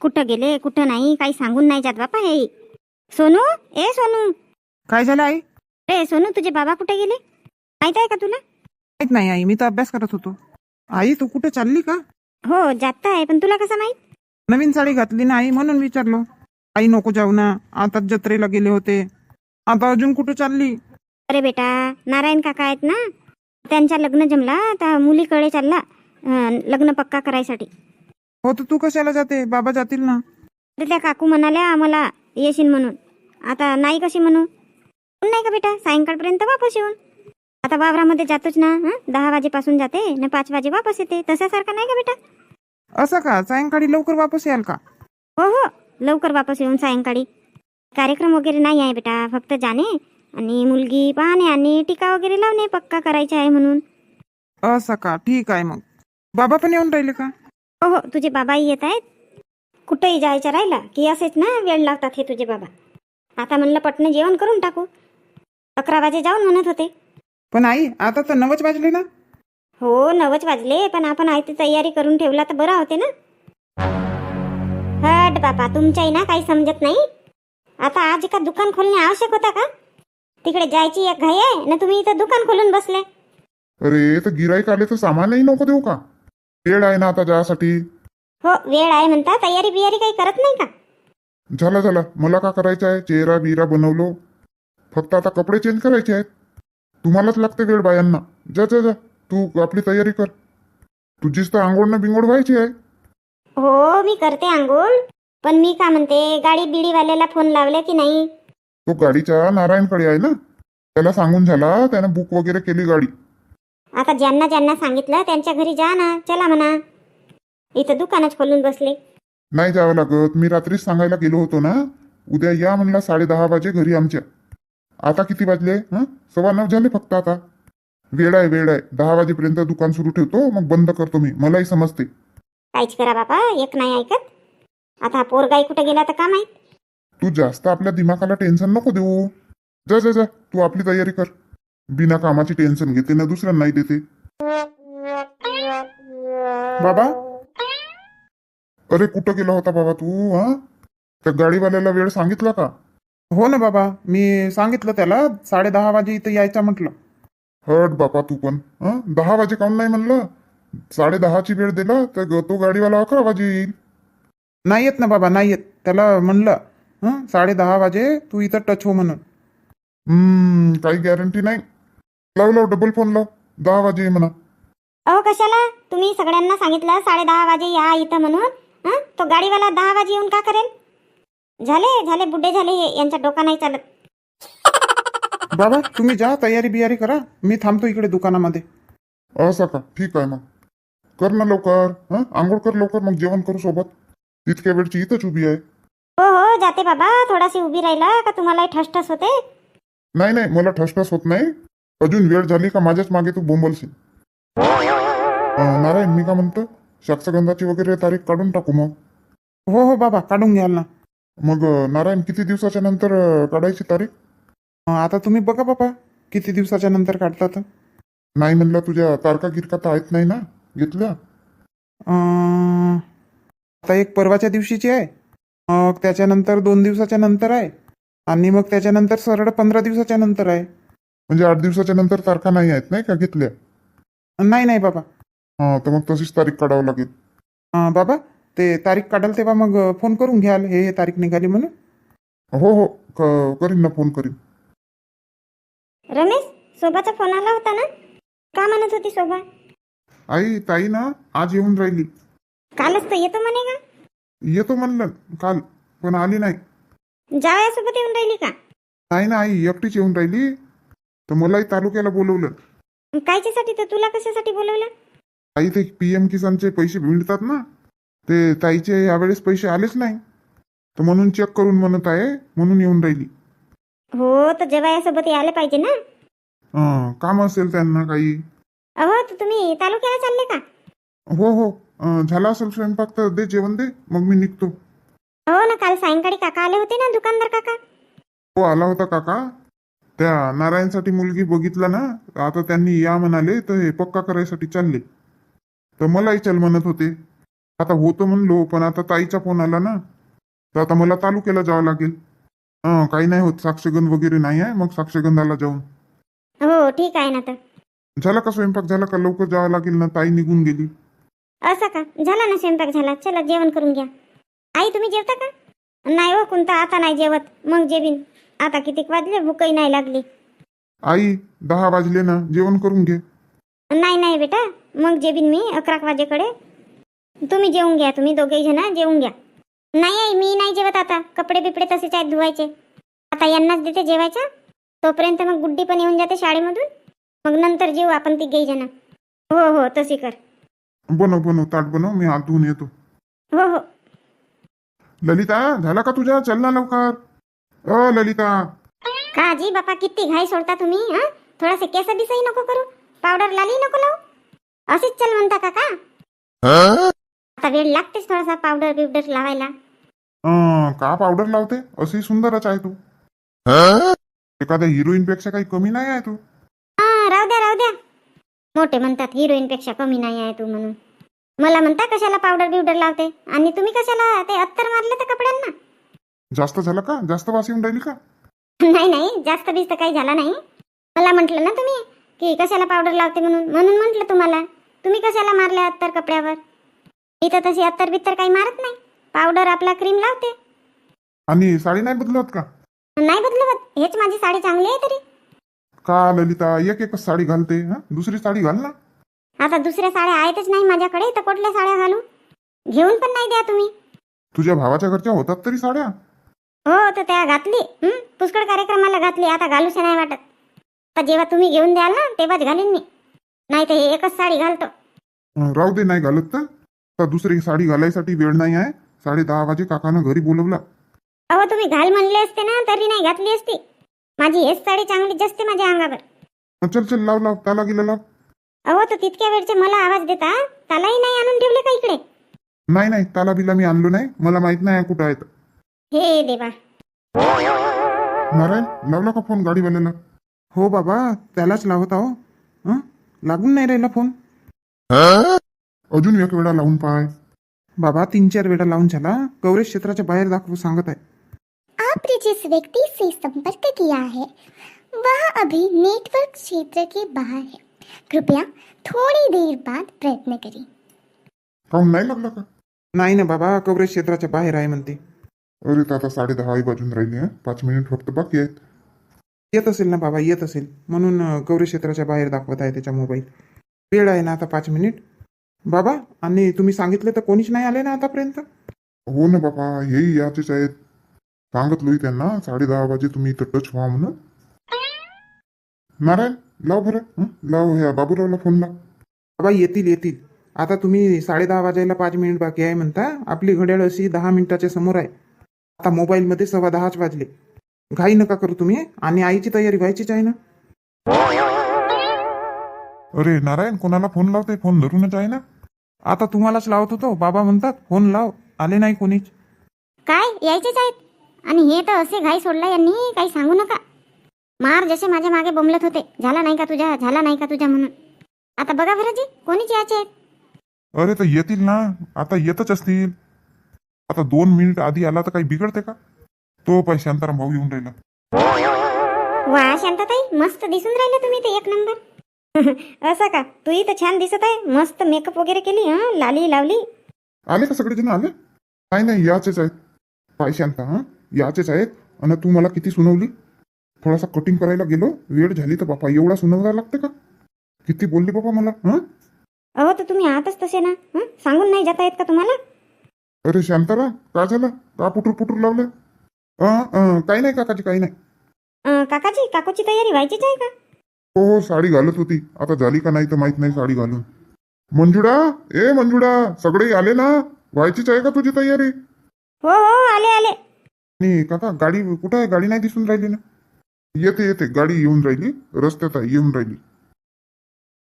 कुठं गेले कुठं नाही काही सांगून नाही जात बापा हे. सोनू ए सोनू. काय झालं आई? रे सोनू तुझे बाबा कुठे गेले? माहीत आहे का तुला? माहीत नाही आई मी तर अभ्यास करत होतो. आई तू कुठे चालली का? हो जात आहे पण तुला कसं माहीत? नवीन साडी घातली नाही म्हणून विचारलो. आई नको जाऊ ना. आता जत्रेला गेले होते. आता अजून कुठे चालली? अरे बेटा नारायण काका आहेत ना? त्यांच्या लग्न जमला त्या मुलीकडे चालला अं, लग्न पक्का करायसाठी. हो तर तू कशाला जाते? बाबा जातील ना. तर त्या काकू म्हणाल्या आम्हाला येशील म्हणून. आता नाही कशी म्हणू? नाही का बेटा? सायंकाळपर्यंत वापस येऊन. आता वावरामध्ये जातोच ना हं? दहा वाजेपासून जाते ना पाच वाजे वापस येते. तसासारखा नाही का बेटा? असं का? सायंकाळी लवकर वापस याल का? हो हो. लवकर वापस येऊन सायंकाळी. कार्यक्रम वगैरे नाही आहे बेटा फक्त जाणे आणि मुलगी पाहणे आणि टीका वगैरे लावणे पक्का करायचा आहे म्हणून. असं का? ठीक आहे मग. बाबा पण येऊन राहिले का? हो हो तुझे बाबाही येत आहेत? कुठेही जायचं राहिला की असेच ना वेळ लागतात हे तुझे बाबा. आता म्हणलं पटणं जेवण करून टाकू. अकरा वाजे जाऊन म्हणत होते. पण आई आता तर नवच वाजले ना. हो नवच वाजले पण आपण आयती तयारी करून ठेवला तर बरं होते ना. हट बापा तुमच्याही ना काही समजत नाही. आता आज का दुकान खोलणे आवश्यक होता का? तिकडे जायची एक घाई आहे ना तुम्ही इथं दुकान खोलून बसले. अरे तर गिराईक आले तर सामानही नको देऊ का? वेळ आहे ना आता जासाठी हो वेळ आहे म्हणता. तयारी बियारी काही करत नाही का? झाला झाला. मला का करायचं आहे? चेहरा बिरा बनवलो. फक्त आता कपडे चेंज करायचे आहेत. तुम्हालाच लागते वेळ बायांना. जा जा जा. तू आपली तयारी कर. तुझीच तर आंघोळ बिंगोड व्हायची आहे. हो मी करते आंघोळ. पण मी का म्हणते गाडी बिडीवाल्याला फोन लावले की नाही? तो गाडीच्या नारायणकडे आहे ना? त्याला सांगून झाला त्यानं बुक वगैरे केली गाडी. आता ज्यांना ज्यांना सांगितलं त्यांच्या घरी जा ना चला म्हणा. इथं दुकानच खोलून बसले. नाही जावं लागत. मी रात्रीच सांगायला गेलो होतो ना. उद्या या म्हणला साडे दहा वाजे घरी आमच्या. आता किती वाजले? हं? सव्वा नऊ झाले फक्त आता. वेळ आहे वेळ आहे. दहा वाजेपर्यंत दुकान सुरू ठेवतो मग बंद करतो मी. मलाही समजते. काहीच करा बाबा एक नाही ऐकत. आता हा पोरगाई कुठे गेला तर का माहीत तू जास्त आपल्या दिमागाला टेन्शन नको देऊ. जा जा जा. तू आपली तयारी कर. बिना कामाची टेन्शन घेते ना दुसऱ्यांना नाही देते. बाबा? अरे कुठं गेला होता बाबा तू हा? त्या गाडीवाल्याला वेळ सांगितला का? हो ना बाबा मी सांगितलं त्याला साडे दहा वाजे इथं यायचं म्हटलं. हट बापा तू पण हं? दहा वाजे काऊन नाही म्हणलं? साडे दहाची वेळ दिला तर तो गाडीवाला अकरा वाजे येईल. नाही येत ना बाबा नाही येत. त्याला म्हणलं हं साडे दहा वाजे तू इथं टच हो म्हणून. हम्म काही गॅरंटी नाही. लाव लाव डबल फोन लाव दहा वाजे ये म्हणा. अहो कशाला? तुम्ही सगळ्यांना सांगितलं साडे दहा वाजे या इथं म्हणून. हं? तो गाडीवाला दहा वाजे येऊन का करेल? झाले झाले बुड्ढे झाले हे यांच्या डोका नाही चालत. बाबा तुम्ही जा तयारी बियारी करा. मी थांबतो इकडे दुकानामध्ये. असं का? ठीक आहे मग. कर ना लवकर. हं? आंघोळ कर लवकर मग जेवण करू सोबत. तितक्या वेळची इथंच उभी आहे. हो हो जाते बाबा. थोडाशी उभी राहिला का तुम्हाला ठसठस होते? नाही नाही मला ठसठस होत नाही. अजून वेळ झाली का माझ्याच मागे तू बोंबलशील? नारायण मी का म्हणतो? साक्षगंधाची वगैरे तारीख काढून टाकू मग. हो हो बाबा काढून घ्याल ना. मग नारायण किती दिवसाच्या नंतर काढायची तारीख? आता तुम्ही बघा बाबा किती दिवसाच्या नंतर काढता तर. नाही म्हणलं तुझ्या तारका गिरका तर आहेत नाही ना? घेतल्या? आता एक परवाच्या दिवशीची आहे. मग त्याच्यानंतर दोन दिवसाच्या नंतर आहे. आणि मग त्याच्यानंतर सरळ पंधरा दिवसाच्या नंतर आहे. म्हणजे आठ दिवसाच्या नंतर तारखा नाही आहेत नाही का घेतल्या? नाही नाही बाबा. हा तर मग तशीच तारीख काढावं लागेल. अं, बाबा ते तारीख काढाल तेव्हा मग फोन करून घ्याल हे हे तारीख निघाली म्हणून. हो हो क- करीन ना फोन करीन. रमेश शोभाचा फोन आला होता ना? का म्हणत होती शोभा? आई ताई ना आज येऊन राहिली. कालच तर येतो म्हणे का? येतो म्हणलं काल पण आली नाही. जावयासोबत येऊन राहिली का? नाही ना आई एकटीच येऊन राहिली. तर मलाही तालुक्याला बोलवलं. कायच्यासाठी तर तुला कशासाठी बोलवलं? आई ते पी एम किसानचे पैसे मिळतात ना ते ताईचे यावेळेस पैसे आलेच नाही. तर म्हणून चेक करून म्हणत आहे म्हणून येऊन राहिली. हो तर जवायासोबत यायला पाहिजे ना? काम असेल त्यांना काही. अहो तर तुम्ही तालुक्याला चालले का? हो हो अं, झाला असेल स्वयंपाक तर दे जेवण दे मग मी निघतो. हो ना काल सायंकाळी काका आले होते ना दुकानदार काका? हो आला होता काका. त्या नारायणसाठी मुलगी बघितला ना आता त्यांनी या म्हणाले तर हे पक्का करायसाठी चालले. तर मलाही चल म्हणत होते. आता होतं म्हणलो पण आता ताईचा फोन आला ना. तर आता मला तालुक्याला जावं लागेल. हा काही नाही होत साक्षगंध वगैरे नाही आहे मग साक्षगंधाला जाऊन. हो ठीक आहे ना तर. झाला का स्वयंपाक? झाला का? लवकर जावं लागेल ना ताई निघून गेली. असं का? झाला ना स्वयंपाक झाला. चला जेवण करून घ्या. आई तुम्ही जेवता का? नाही हो कोणता आता नाही जेवत. मग जेवीन. आता कितीक वाजले? भूकही नाही लागली. आई दहा वाजले ना. जेवण करून घे. नाही नाही बेटा. मग जेवीन मी अकरा वाजेकडे. तुम्ही जेवून घ्या तुम्ही दोघेही जण जेवून घ्या. नाही आई मी नाही जेवत आता. कपडे बिपडे तसेच आहेत धुवायचे. आता यांनाच देते जेवायचं. तोपर्यंत मग गुड्डी पण येऊन जाते शाळेमधून. मग नंतर जेवू आपण तिघेही जण. हो हो तशी कर. बनव बनव ताट बनव. मी हात धुवून येतो. हो हो. ललिता झाला का तुझ्या चल ना लवकर. अ ललिता. का आजी बापा किती घाई सोडता तुम्ही हा? थोडासे केस बिसही नको करू. पावडर लाली नको लावू. असेच चल म्हणता का का? आता वेळ लागतेच थोडासा पावडर बिवडर लावायला. अं, का पावडर लावते? अशी सुंदरच आहे तू. एखाद्या हिरोईन पेक्षा काही कमी नाही आहे तू? हा राहू द्या राहू द्या. मोठे म्हणतात हिरोईन पेक्षा कमी नाही आहे तू म्हणून. मला म्हणता कशाला पावडर बिवडर लावते? आणि तुम्ही कशाला ते अत्तर मारले तर कपड्यांना? जास्त झालं का? जास्त वास येऊन राहिली का? नाही नाही जास्त बीज तर काही झाला नाही. मला म्हटलं ना तुम्ही की कशाला पावडर लावते म्हणून? म्हणून म्हटलं तुम्हाला. तुम्ही कशाला मारले अत्तर कपड्यावर? इथं तशी अत्तर बित्तर काही मारत नाही. पावडर आपला क्रीम लावते. आणि साडी नाही बदलत का? नाही बदलवत हेच माझी साडी चांगली आहे तरी. का ललिता एक एकच साडी घालते हा? दुसरी साडी घाल ना. आता दुसऱ्या साड्या आहेतच नाही माझ्याकडे तर कुठल्या साड्या घालू? घेऊन पण नाही द्या तुम्ही. तुझ्या भावाच्या घरच्या होतात तरी साड्या. हो तर त्या घातली? पुष्कळ कार्यक्रमाला घातली. आता घालूशी नाही वाटत. तर जेव्हा तुम्ही घेऊन द्याल ना तेव्हाच घालीन मी. नाही तर हे एकच साडी घालतो. राहू दे नाही घालत तर. तर दुसरी साडी घालायसाठी वेळ नाही आहे. साडे दहा वाजे काकानं घरी बोलवला. अहो तुम्ही घाल म्हणले असते ना तरी नाही घातली असती. माझी हेच साडी चांगली जसते माझ्या अंगावर. चल चल लाव लाव. त्याला गेला लाव. अहो तर तितक्या वेळचे मला आवाज देता. त्यालाही नाही आणून ठेवले का इकडे? नाही नाही. त्याला बिला मी आणलो नाही. मला माहीत नाही कुठं आहेत हे देवा. नारायण लावला का फ़ोन गाडीवाल्याला हो बाबा त्यालाच लावत आहो. हं? लागून नाही राहिला फ़ोन. अजून एक वेळा लावून पाय. बाबा तीन चार वेळा लावून झाला. कवरेज क्षेत्राच्या बाहेर दाखवू सांगत आहे. आपने जिस व्यक्ति से संपर्क किया है वह अभी नेटवर्क क्षेत्र के बाहर है। कृपया थोड़ी देर बाद प्रयत्न करें। काहून नाही लागला का? नाही ना बाबा कवरेज क्षेत्राच्या बाहेर आहे म्हणते. अरे तर आता साडे दहा वाजून राहिले हं? पाच मिनिट फक्त बाकी आहेत. येत असेल ना बाबा येत असेल. म्हणून अं, कवरेज क्षेत्राच्या बाहेर दाखवत आहे त्याच्या मोबाईल वेळ आहे ना आता पाच मिनिट? बाबा आणि तुम्ही सांगितलं तर कोणीच नाही आले ना आतापर्यंत? हो ना बाबा हेही याचेच आहेत. सांगितलोय त्यांना साडे दहा वाजे तुम्ही इथं टच व्हा म्हणून. नारायण लाव बरं हं? लाव ह्या बाबूरावला फोन लाव बाबा येतील येतील. आता तुम्ही साडे दहा वाजायला पाच मिनिट बाकी आहे म्हणता. आपली घड्याळ अशी दहा मिनिटाच्या समोर आहे. आता मोबाईलमध्ये सव्वा दहाच वाजले. घाई नका करू तुम्ही आणि आईची तयारी व्हायचीच आहे ना? अरे नारायण कोणाला फोन लावते फोन धरूनच आहे ना? आता तुम्हालाच लावत होतो बाबा म्हणतात फोन लाव. आले नाही कोणीच. काय यायचेच आहेत? आणि हे तर असे घाई सोडला यांनी काही सांगू नका. मार जसे माझ्या मागे बोंबलत होते. झाला नाही का तुझ्या? झाला नाही का तुझ्या म्हणून? आता बघा बरं जी कोणीच यायचे आहेत? अरे तर येतील ना. आता येतच असतील. आता दोन मिनिट आधी आला तर काही बिघडते का? तो पाय शांताराम भाऊ येऊन राहिला. वा शांतताई मस्त दिसून राहिले तुम्ही ते एक नंबर. असं का? तूही तर छान दिसत आहे मस्त मेकअप वगैरे केली हं? लाली लावली. आले का सगळेजण आले? नाही नाही याचेच आहेत. पाय शांता हा? याचेच आहेत. आणि तू मला किती सुनवली? थोडासा कटिंग करायला गेलो वेळ झाली तर बापा एवढा सुनवायला लागते का? किती बोलली बाबा मला हा? अहो तर तुम्ही आहातच तसे ना सांगून नाही जाता येत का तुम्हाला? अरे शांताराम काय झालं? का पुटूर पुटूर लावलं? काही नाही काकाची काही नाही. अं, काकाची काकूची तयारी व्हायचीच आहे का? हो हो साडी घालत होती. आता झाली का नाही तर माहीत नाही साडी घालून. मंजुळा ए मंजुळा सगळे आले ना? व्हायचीच आहे का तुझी तयारी? हो हो आले आले. आणि काका गाडी कुठं आहे? गाडी नाही दिसून राहिली ना? येते येते गाडी येऊन राहिली. रस्त्यात आहे येऊन राहिली.